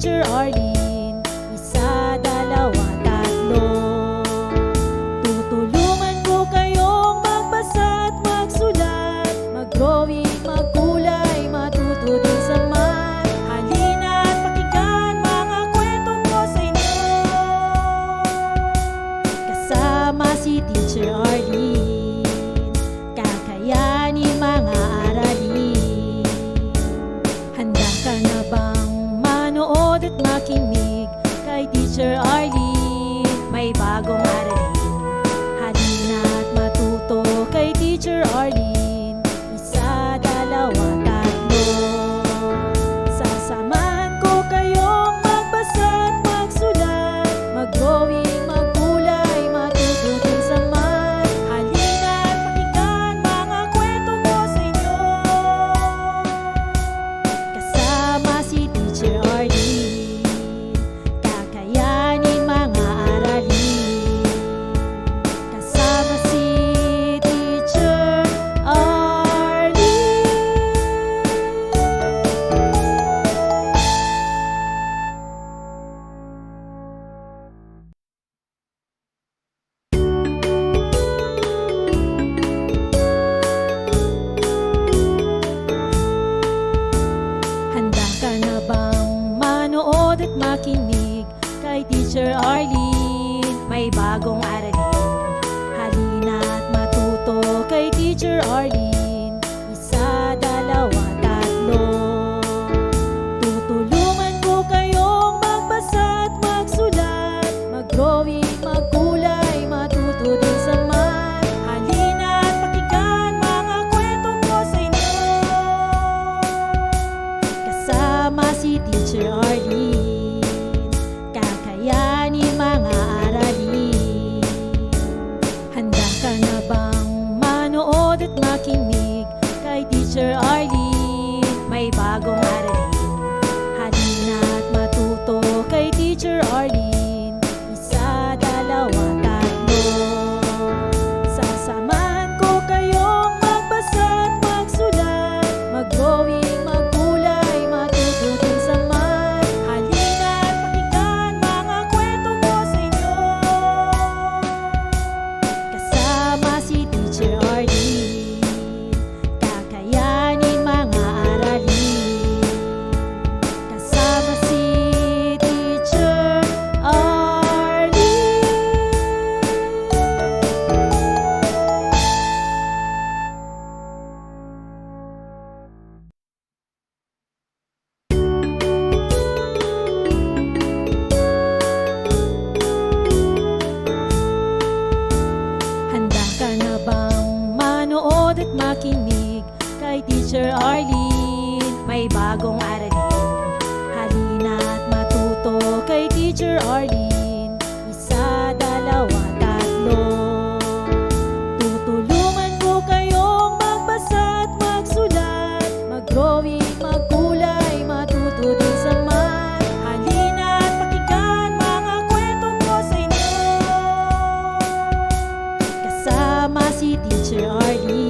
Teacher Arlene. Kasama si Teacher Arlene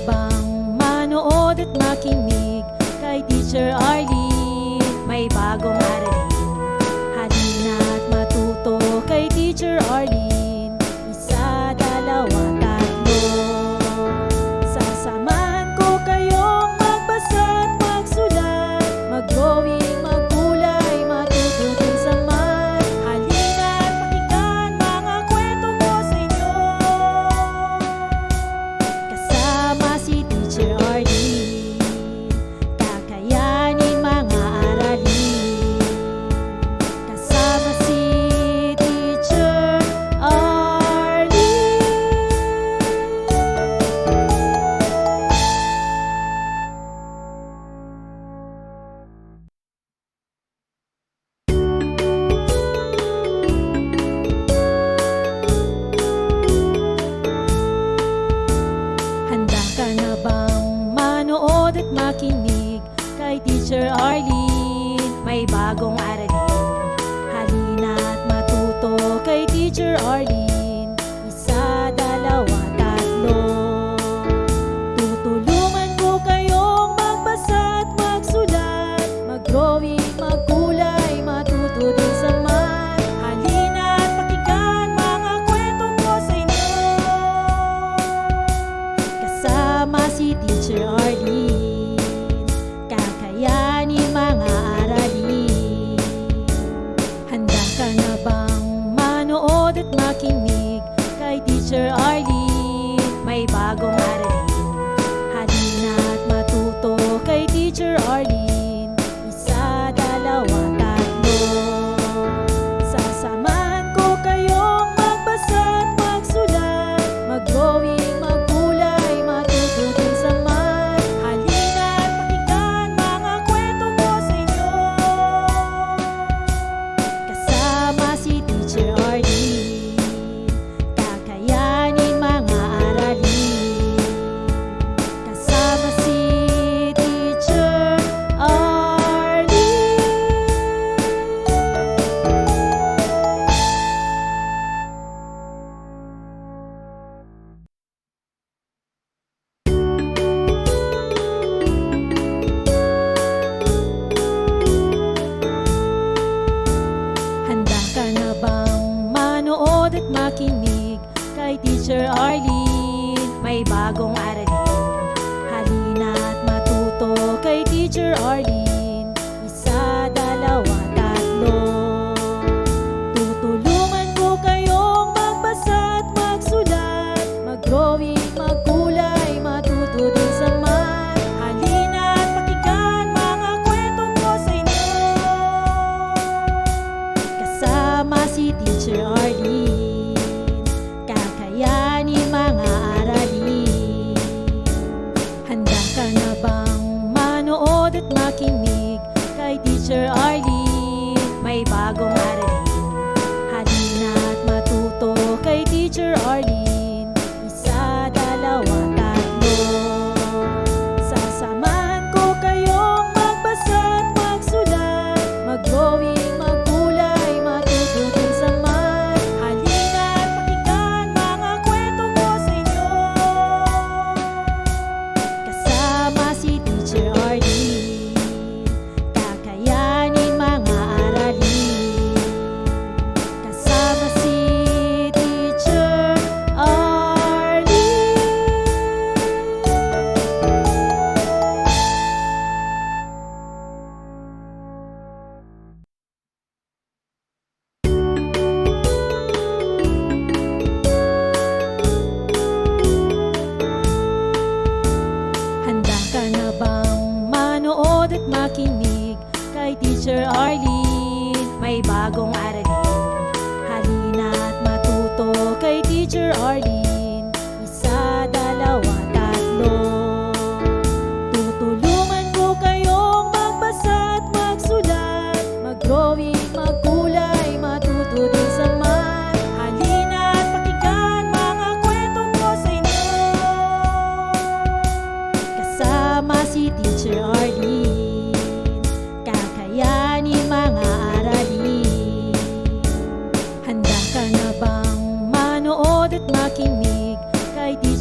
Ka manood at makinig Kay Teacher Arlene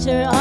Kay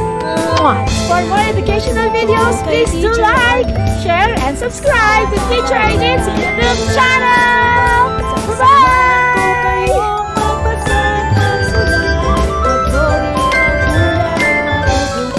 For more educational videos, please do like, share, and subscribe to Teacher Aided's YouTube channel!